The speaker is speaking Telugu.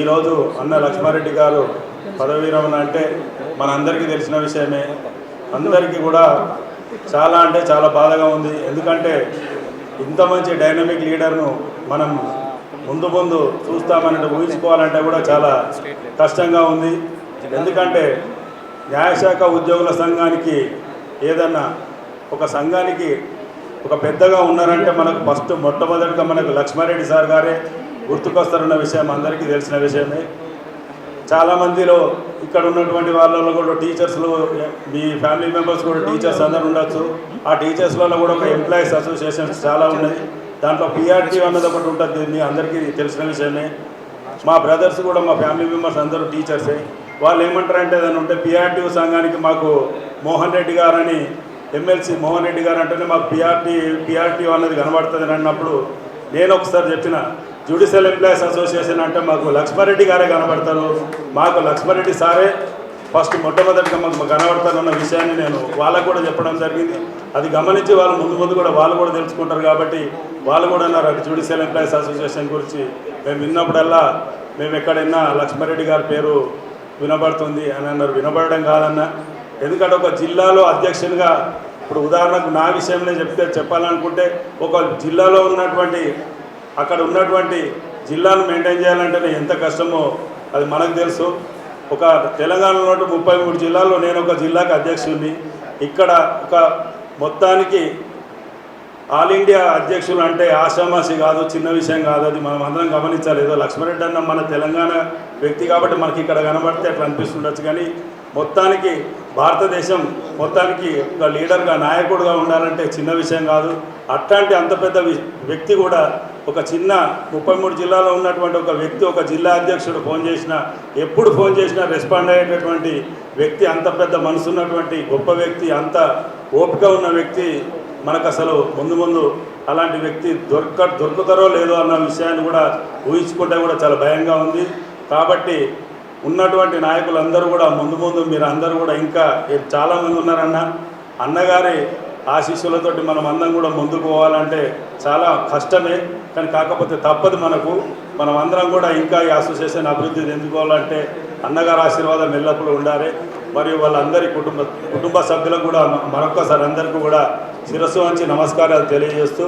ఈరోజు అన్న లక్ష్మారెడ్డి గారు పదవీ విరమణ అంటే మనందరికీ తెలిసిన విషయమే. అందరికీ కూడా చాలా అంటే చాలా బాధగా ఉంది. ఎందుకంటే ఇంత మంచి డైనమిక్ లీడర్ను మనం ముందు ముందు చూస్తామంటే ఊహించుకోవాలంటే కూడా చాలా కష్టంగా ఉంది. ఎందుకంటే న్యాయశాఖ ఉద్యోగుల సంఘానికి ఏదన్నా ఒక సంఘానికి ఒక పెద్దగా ఉన్నారంటే మనకు ఫస్ట్ మొట్టమొదటిగా మనకు లక్ష్మారెడ్డి సార్ గారే. గుర్తుకొస్తారన్న విషయం అందరికీ తెలిసిన విషయమే. చాలామందిలో ఇక్కడ ఉన్నటువంటి వాళ్ళలో కూడా టీచర్స్లు మీ ఫ్యామిలీ మెంబర్స్ కూడా టీచర్స్ అందరు ఉండొచ్చు. ఆ టీచర్స్లలో కూడా ఒక ఎంప్లాయీస్ అసోసియేషన్స్ చాలా ఉన్నాయి. దాంట్లో పిఆర్టీ అన్నది ఒకటి ఉంటుంది మీ అందరికీ తెలిసిన విషయమే. మా బ్రదర్స్ కూడా మా ఫ్యామిలీ మెంబర్స్ అందరూ టీచర్సే. వాళ్ళు ఏమంటారంటే ఏదైనా ఉంటే పిఆర్టీ సంఘానికి మాకు మోహన్ రెడ్డి గారని ఎమ్మెల్సీ మోహన్ రెడ్డి గారు అంటేనే మాకు పిఆర్టీ పిఆర్టీ అన్నది కనబడుతుంది అని అన్నప్పుడు నేను ఒకసారి చెప్పిన జ్యుడిషియల్ ఎంప్లాయీస్ అసోసియేషన్ అంటే మాకు లక్ష్మారెడ్డి గారే కనబడతారు. మాకు లక్ష్మారెడ్డి సారే ఫస్ట్ మొట్టమొదటిగా మాకు కనబడతారన్న విషయాన్ని నేను వాళ్ళకు కూడా చెప్పడం జరిగింది. అది గమనించి వాళ్ళు ముందు ముందు కూడా వాళ్ళు కూడా తెలుసుకుంటారు కాబట్టి వాళ్ళు కూడా అన్నారు అటు జ్యుడిషియల్ ఎంప్లాయీస్ అసోసియేషన్ గురించి మేము విన్నప్పుడల్లా మేము ఎక్కడైనా లక్ష్మారెడ్డి గారి పేరు వినబడుతుంది అని అన్నారు. వినబడడం కాదన్న. ఎందుకంటే ఒక జిల్లాలో అధ్యక్షునిగా ఇప్పుడు ఉదాహరణకు నా విషయంలో చెప్తే చెప్పాలనుకుంటే ఒక జిల్లాలో ఉన్నటువంటి అక్కడ ఉన్నటువంటి జిల్లాను మెయింటైన్ చేయాలంటేనే ఎంత కష్టమో అది మనకు తెలుసు. ఒక తెలంగాణలో ముప్పై మూడు జిల్లాల్లో నేను ఒక జిల్లాకు అధ్యక్షుడిని. ఇక్కడ ఒక మొత్తానికి ఆల్ ఇండియా అధ్యక్షులు అంటే ఆషామాషి కాదు చిన్న విషయం కాదు అది మనం అందరం గమనించాలి. ఏదో లక్ష్మణరెడ్డి అన్న మన తెలంగాణ వ్యక్తి కాబట్టి మనకి ఇక్కడ కనబడితే అట్లా అనిపిస్తుండొచ్చు. కానీ మొత్తానికి భారతదేశం మొత్తానికి ఒక లీడర్గా నాయకుడుగా ఉండాలంటే చిన్న విషయం కాదు. అట్లాంటి అంత పెద్ద వ్యక్తి కూడా ఒక చిన్న ముప్పై మూడు జిల్లాలో ఉన్నటువంటి ఒక వ్యక్తి ఒక జిల్లా అధ్యక్షుడు ఫోన్ చేసినా ఎప్పుడు ఫోన్ చేసినా రెస్పాండ్ అయ్యేటటువంటి వ్యక్తి అంత పెద్ద మనసు ఉన్నటువంటి గొప్ప వ్యక్తి అంత ఓపిక ఉన్న వ్యక్తి మనకు అసలు ముందు ముందు అలాంటి వ్యక్తి దొరక దొరుకుతారో లేదో అన్న విషయాన్ని కూడా ఊహించుకుంటే కూడా చాలా భయంగా ఉంది. కాబట్టి ఉన్నటువంటి నాయకులందరూ కూడా ముందు ముందు మీరు అందరూ కూడా ఇంకా చాలామంది ఉన్నారన్న అన్నగారి ఆశీస్సులతోటి మనం అందరం కూడా ముందుకు పోవాలంటే చాలా కష్టమే కానీ కాకపోతే తప్పదు మనకు. మనం అందరం కూడా ఇంకా ఈ అసోసియేషన్ అభివృద్ధి చెందుకోవాలంటే అన్నగారి ఆశీర్వాదం ఎల్లప్పుడూ ఉండాలి. మరియు వాళ్ళందరి కుటుంబ కుటుంబ సభ్యులకు కూడా మరొక్కసారి అందరికీ కూడా శిరస్సు వంచి నమస్కారాలు తెలియజేస్తూ